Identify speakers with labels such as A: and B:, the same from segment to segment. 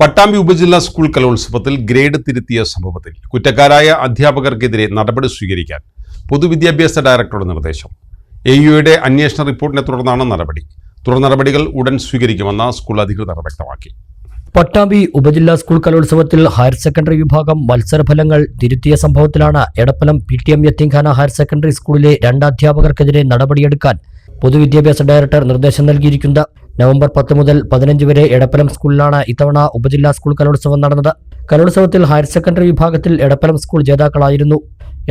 A: പട്ടാമ്പി ഉപജില്ലാ സ്കൂൾ കലോത്സവത്തിൽ ഗ്രേഡ് തിരുത്തിയ സംഭവത്തിൽ കുറ്റക്കാരായ അധ്യാപകർക്കെതിരെ നടപടി സ്വീകരിക്കാൻ പൊതുവിദ്യാഭ്യാസ ഡയറക്ടറുടെ നിർദ്ദേശം. എ യുടെ അന്വേഷണ റിപ്പോർട്ടിനെ തുടർന്നാണ് നടപടി. തുടർ നടപടികൾ ഉടൻ സ്വീകരിക്കുമെന്ന് സ്കൂൾ അധികൃതർ വ്യക്തമാക്കി.
B: പട്ടാമ്പി ഉപജില്ലാ സ്കൂൾ കലോത്സവത്തിൽ ഹയർ സെക്കൻഡറി വിഭാഗം മത്സരഫലങ്ങൾ തിരുത്തിയ സംഭവത്തിലാണ് Edappalam P T M യത്തിങ്ഖാന higher secondary സ്കൂളിലെ രണ്ട് അധ്യാപകർക്കെതിരെ നടപടിയെടുക്കാൻ പൊതുവിദ്യാഭ്യാസ ഡയറക്ടർ നിർദ്ദേശം നൽകിയിരിക്കുന്നത്. നവംബർ പത്ത് മുതൽ പതിനഞ്ച് വരെ എടപ്പലം സ്കൂളിലാണ് ഇത്തവണ ഉപജില്ലാ സ്കൂൾ കലോത്സവം നടന്നത്. കലോത്സവത്തിൽ ഹയർ സെക്കൻഡറി വിഭാഗത്തിൽ എടപ്പലം സ്കൂൾ ജേതാക്കളായിരുന്നു.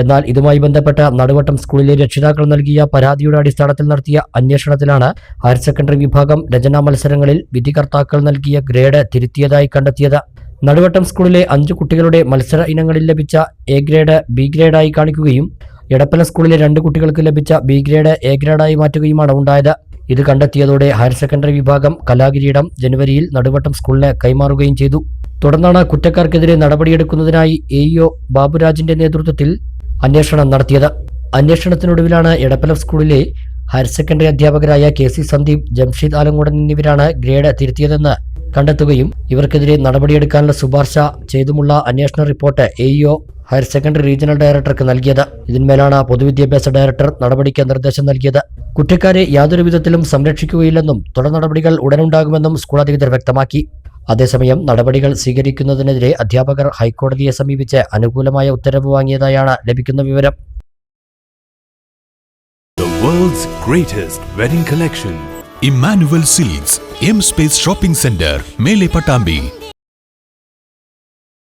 B: എന്നാൽ ഇതുമായി ബന്ധപ്പെട്ട നടുവട്ടം സ്കൂളിലെ രക്ഷിതാക്കൾ നൽകിയ പരാതിയുടെ അടിസ്ഥാനത്തിൽ നടത്തിയ അന്വേഷണത്തിലാണ് ഹയർ സെക്കൻഡറി വിഭാഗം രചനാ മത്സരങ്ങളിൽ വിധികർത്താക്കൾ നൽകിയ ഗ്രേഡ് തിരുത്തിയതായി കണ്ടെത്തിയത്. നടുവട്ടം സ്കൂളിലെ അഞ്ച് കുട്ടികളുടെ മത്സര ഇനങ്ങളിൽ ലഭിച്ച എ ഗ്രേഡ് ബി ഗ്രേഡായി കാണിക്കുകയും എടപ്പല സ്കൂളിലെ രണ്ട് കുട്ടികൾക്ക് ലഭിച്ച ബി ഗ്രേഡ് എ ഗ്രേഡായി മാറ്റുകയുമാണ് ഉണ്ടായത്. ഇത് കണ്ടെത്തിയതോടെ ഹയർ സെക്കൻഡറി വിഭാഗം കലാകിരീടം ജനുവരിയിൽ നടുവട്ടം സ്കൂളിന് കൈമാറുകയും ചെയ്തു. തുടർന്നാണ് കുറ്റക്കാർക്കെതിരെ നടപടിയെടുക്കുന്നതിനായി എ ഇഒ ബാബുരാജിന്റെ നേതൃത്വത്തിൽ അന്വേഷണം നടത്തിയത്. അന്വേഷണത്തിനൊടുവിലാണ് എടപ്പലം സ്കൂളിലെ ഹയർ സെക്കൻഡറി അധ്യാപകരായ കെ സി സന്ദീപ് ജംഷീദ് ആലങ്കോടൻ എന്നിവരാണ് ഗ്രേഡ് തിരുത്തിയതെന്ന് കണ്ടെത്തുകയും ഇവർക്കെതിരെ നടപടിയെടുക്കാനുള്ള ശുപാർശ ചെയ്തുമുള്ള അന്വേഷണ report A higher secondary regional ഡയറക്ടർക്ക് നൽകിയത്. ഇതിന്മേലാണ് പൊതുവിദ്യാഭ്യാസ ഡയറക്ടർ നടപടിക്ക് നിർദ്ദേശം നൽകിയത്. കുട്ടിക്കാരെ യാതൊരു വിധത്തിലും സംരക്ഷിക്കുകയില്ലെന്നും തുടർ നടപടികൾ ഉടനുണ്ടാകുമെന്നും സ്കൂൾ അധികൃതർ വ്യക്തമാക്കി. അതേസമയം നടപടികൾ സ്വീകരിക്കുന്നതിനെതിരെ അധ്യാപകർ ഹൈക്കോടതിയെ സമീപിച്ച് അനുകൂലമായ ഉത്തരവ് വാങ്ങിയതായാണ് ലഭിക്കുന്ന വിവരം.
C: World's greatest wedding collection.
D: Emmanuel Silks M Space shopping centre മേലെ പട്ടാമ്പി